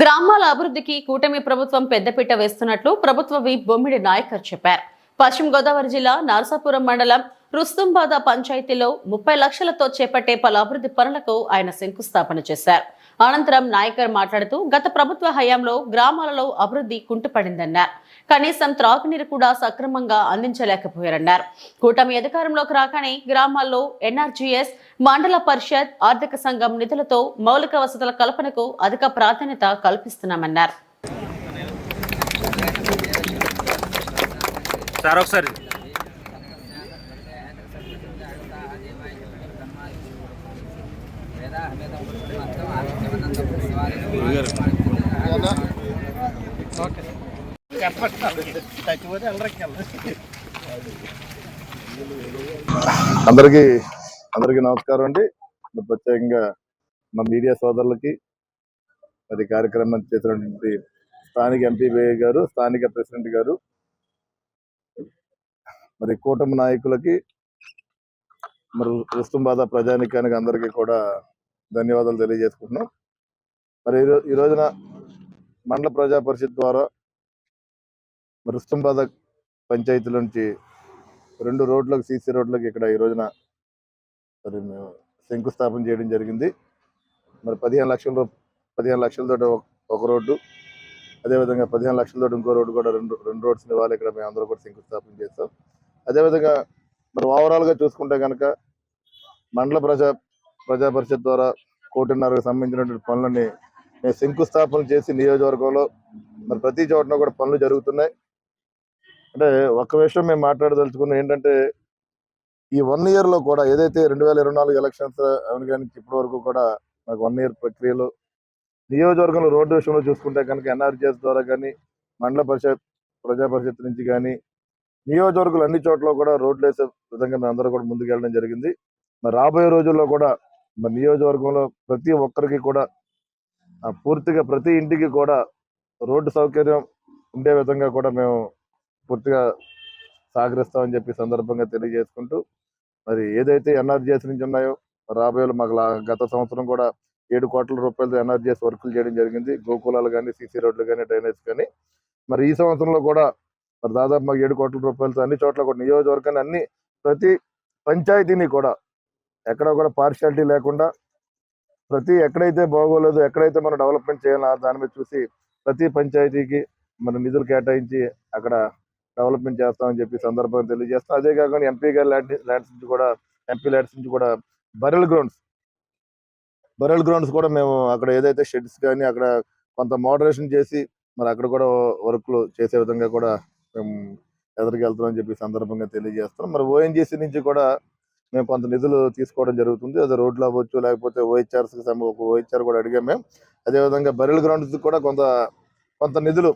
గ్రామాల అభివృద్ధికి కూటమి ప్రభుత్వం పెద్దపీట వేస్తున్నట్లు ప్రభుత్వ విప్ బొమ్మిడి నాయకర్ చెప్పారు. పశ్చిమ గోదావరి జిల్లా నరసాపురం మండలం రుస్తుంబాద పంచాయతీలో ముప్పై లక్షలతో చేపట్టే పలు అభివృద్ధి పనులకు ఆయన శంకుస్థాపన చేశారు. అనంతరం నాయకర్ మాట్లాడుతూ గత ప్రభుత్వ హయాంలో గ్రామాలలో అభివృద్ధి కుంటుపడిందన్నారు. కనీసం త్రాగునీరు కూడా సక్రమంగా అందించలేకపోయారన్నారు. కూటమి అధికారంలోకి రాగానే గ్రామాల్లో ఎన్ఆర్జీఎస్ మండల పరిషత్ ఆర్థిక సంఘం నిధులతో మౌలిక వసతుల కల్పనకు అధిక ప్రాధాన్యత కల్పిస్తున్నామన్నారు. సార్ ఒకసారి అందరికీ అందరికీ నమస్కారం అండి. ప్రత్యేకంగా మా మీడియా సోదరులకి మరి కార్యక్రమం చేసినటువంటి స్థానిక ఎంపీ గారు స్థానిక ప్రెసిడెంట్ గారు మరి కూటమి నాయకులకి మరి రుస్తుంబాద ప్రజానికానికి అందరికీ కూడా ధన్యవాదాలు తెలియజేసుకుంటున్నాం. మరి ఈ రోజున మండల ప్రజా పరిషత్ ద్వారా మరి రుస్తుంబాద పంచాయతీ నుంచి రెండు రోడ్లకు సీసీ రోడ్లకు ఇక్కడ ఈ రోజున మరి మేము శంకుస్థాపన చేయడం జరిగింది. మరి పదిహేను లక్షల పదిహేను లక్షలతో ఒక రోడ్డు అదేవిధంగా పదిహేను లక్షలతో ఇంకో రోడ్డు కూడా రెండు రెండు రోడ్స్ ఇవ్వాలి ఇక్కడ మేము అందరూ కూడా శంకుస్థాపన చేస్తాం. అదేవిధంగా మరి ఓవరాల్గా చూసుకుంటే కనుక మండల ప్రజా ప్రజా పరిషత్ ద్వారా కోటిన్నరకు సంబంధించినటువంటి పనులని మేము శంకుస్థాపన చేసి నియోజకవర్గంలో మరి ప్రతి చోటన కూడా పనులు జరుగుతున్నాయి. అంటే ఒక్క విషయం మేము మాట్లాడదలుచుకున్నాం ఏంటంటే ఈ వన్ ఇయర్లో కూడా ఏదైతే రెండు వేల ఇరవై నాలుగు ఎలక్షన్స్ అవును ఇప్పటి వరకు కూడా నాకు వన్ ఇయర్ ప్రక్రియలో నియోజకవర్గంలో రోడ్డు విషయంలో చూసుకుంటే కనుక ఎన్ఆర్జిఎస్ ద్వారా కానీ మండల పరిషత్ ప్రజా పరిషత్ నుంచి కానీ నియోజకవర్గాలు అన్ని చోట్ల కూడా రోడ్లు వేసే విధంగా మేము అందరూ కూడా ముందుకు వెళ్ళడం జరిగింది. మరి రాబోయే రోజుల్లో కూడా మరి నియోజకవర్గంలో ప్రతి ఒక్కరికి కూడా పూర్తిగా ప్రతి ఇంటికి కూడా రోడ్డు సౌకర్యం ఉండే విధంగా కూడా మేము పూర్తిగా సహకరిస్తామని చెప్పి సందర్భంగా తెలియజేసుకుంటూ మరి ఏదైతే ఎన్ఆర్జీఎస్ నుంచి ఉన్నాయో రాబోయే మాకు గత సంవత్సరం కూడా ఏడు కోట్ల రూపాయలతో ఎన్ఆర్జీఎస్ వర్కులు చేయడం జరిగింది. గోకులాలు కానీ సీసీ రోడ్లు కానీ డ్రైనేజ్ కానీ. మరి ఈ సంవత్సరంలో కూడా మరి దాదాపు మాకు ఏడు కోట్ల రూపాయలతో అన్ని చోట్ల కూడా నియోజకవర్గాన్ని అన్ని ప్రతి పంచాయతీని కూడా ఎక్కడ కూడా పార్షాలిటీ లేకుండా ప్రతి ఎక్కడైతే బాగోలేదు ఎక్కడైతే మనం డెవలప్మెంట్ చేయాలో దాని మీద చూసి ప్రతి పంచాయతీకి మనం నిధులు కేటాయించి అక్కడ డెవలప్మెంట్ చేస్తామని చెప్పి సందర్భంగా తెలియజేస్తాం. అదే కాకుండా ఎంపీ గారి ల్యాండ్ ల్యాండ్స్ నుంచి కూడా ఎంపీ ల్యాండ్స్ నుంచి కూడా బరెల్ గ్రౌండ్స్ బరెల్ గ్రౌండ్స్ కూడా మేము అక్కడ ఏదైతే షెడ్స్ కానీ అక్కడ కొంత మోడరేషన్ చేసి మరి అక్కడ కూడా వర్క్లు చేసే విధంగా కూడా మేము ఎదురుకెళ్తామని చెప్పి సందర్భంగా తెలియజేస్తాం మరి ఓఎన్జీసీ నుంచి కూడా మేము కొంత నిధులు తీసుకోవడం జరుగుతుంది. అది రోడ్లు అవ్వచ్చు లేకపోతే ఓహెచ్ఆర్స్ ఒక ఓహెచ్ఆర్ కూడా అడిగాం మేము. అదేవిధంగా బరిల్ గ్రౌండ్స్ కూడా కొంత కొంత నిధులు.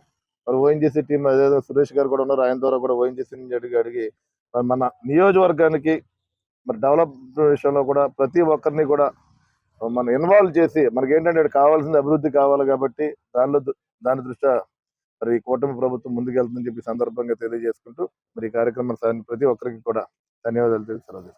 మరి ఓఎన్జీసీ టీం అదేవిధంగా సురేష్ గారు కూడా ఉన్నారు. ఆయన ద్వారా కూడా ఓఎన్జీసీ నుంచి అడిగి అడిగి మన నియోజకవర్గానికి మరి డెవలప్ విషయంలో కూడా ప్రతి ఒక్కరిని కూడా మనం ఇన్వాల్వ్ చేసి మనకి ఏంటంటే కావాల్సింది అభివృద్ధి కావాలి కాబట్టి దానిలో దాని దృష్ట్యా మరి ఈ కూటమి ప్రభుత్వం ముందుకెళ్తుందని చెప్పి సందర్భంగా తెలియజేసుకుంటూ మరి ఈ కార్యక్రమం ప్రతి ఒక్కరికి కూడా ధన్యవాదాలు తెలుసు